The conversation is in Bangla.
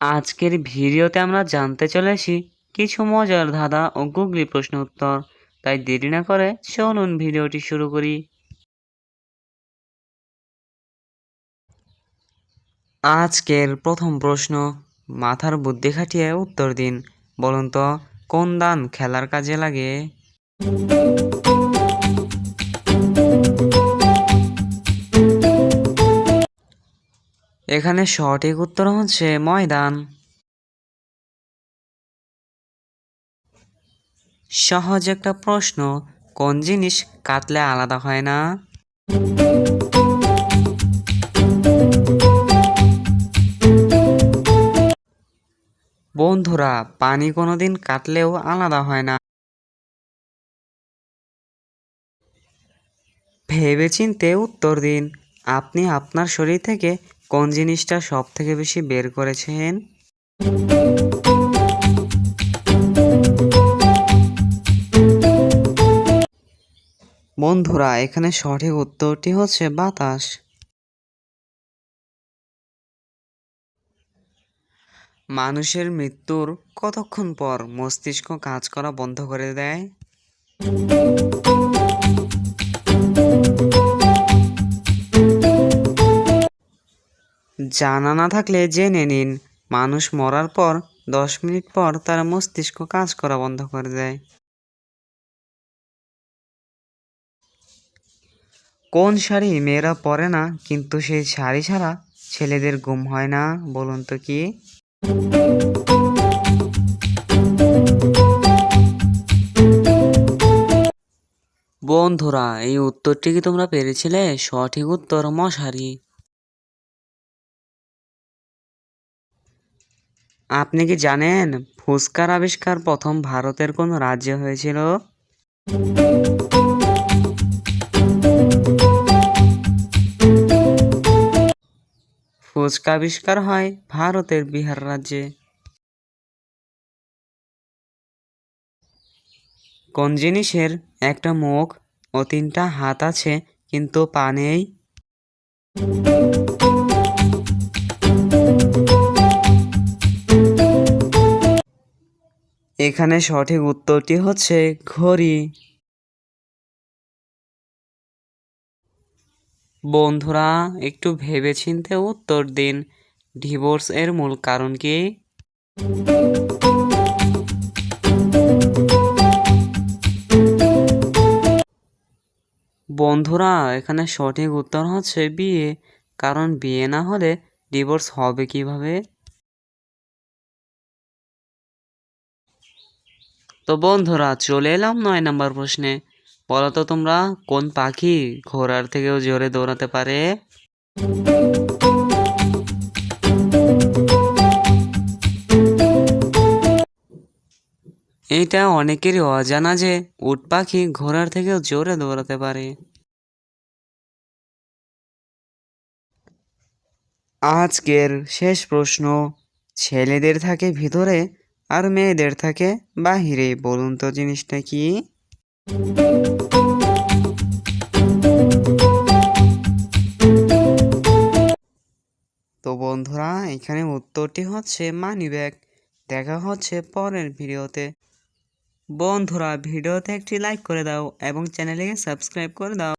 আজকের ভিডিওতে আমরা জানতে চলেছি কিছু মজার ধাঁধা ও গুগলি প্রশ্ন উত্তর। তাই দেরি না করে চলুন ভিডিওটি শুরু করি। আজকের প্রথম প্রশ্ন, মাথার বুদ্ধি খাটিয়ে উত্তর দিন, বলুন তো, কোন দান খেলার কাজে লাগে? এখানে সঠিক উত্তর হচ্ছে ময়দান। সহজ একটা প্রশ্ন, কোন জিনিস কাটলে আলাদা হয় না? বন্ধুরা, পানি কোনোদিন কাটলেও আলাদা হয় না। ভেবেচিন্তে উত্তর দিন। আপনি আপনার শরীর থেকে কোন জিনিসটা সব থেকে বেশি বের করেছেন? বন্ধুরা, এখানে সঠিক উত্তরটি হচ্ছে বাতাস। মানুষের মৃত্যুর কতক্ষণ পর মস্তিষ্ক কাজ করা বন্ধ করে দেয়? জানা না থাকলে জেনে নিন, মানুষ মরার পর, দশ মিনিট পর তার মস্তিষ্ক কাজ করা বন্ধ করে দেয়। কোন শাড়ি মেয়েরা পরে না, কিন্তু সেই শাড়ি ছাড়া ছেলেদের ঘুম হয় না, বলুন তো কি? বন্ধুরা, এই উত্তরটি কি তোমরা পেরেছিলে? সঠিক উত্তর মশারি। আপনি কি জানেন ফুচকার আবিষ্কার প্রথম ভারতের কোন রাজ্যে হয়েছিল? ফুচকা আবিষ্কার হয় ভারতের বিহার রাজ্যে। কোন জিনিসের একটা মুখ ও তিনটা হাত আছে, কিন্তু পা নেই? এখানে সঠিক উত্তরটি হচ্ছে ঘড়ি। বন্ধুরা, একটু ভেবেচিন্তে উত্তর দিন। ডিভোর্স এর মূল কারণ কি? বন্ধুরা, এখানে সঠিক উত্তর হচ্ছে বিয়ে। কারণ বিয়ে না হলে ডিভোর্স হবে কীভাবে? তো বন্ধুরা, চলে এলাম নয় নাম্বার প্রশ্নে। বলো তো তোমরা, কোন পাখি ঘোড়ার থেকেও জোরে দৌড়াতে পারে? এটা অনেকেরই অজানা যে উট পাখি ঘোড়ার থেকেও জোরে দৌড়াতে পারে। আজকের শেষ প্রশ্ন, ছেলেদের থাকে ভিতরে আর মেয়েদের থাকে বাহিরে, বলুন তো জিনিসটা কি? তো বন্ধুরা, এখানে উত্তরটি হচ্ছে মানি ব্যাগ দেখা হচ্ছে পরের ভিডিওতে। বন্ধুরা, ভিডিওতে একটি লাইক করে দাও এবং চ্যানেলকে সাবস্ক্রাইব করে দাও।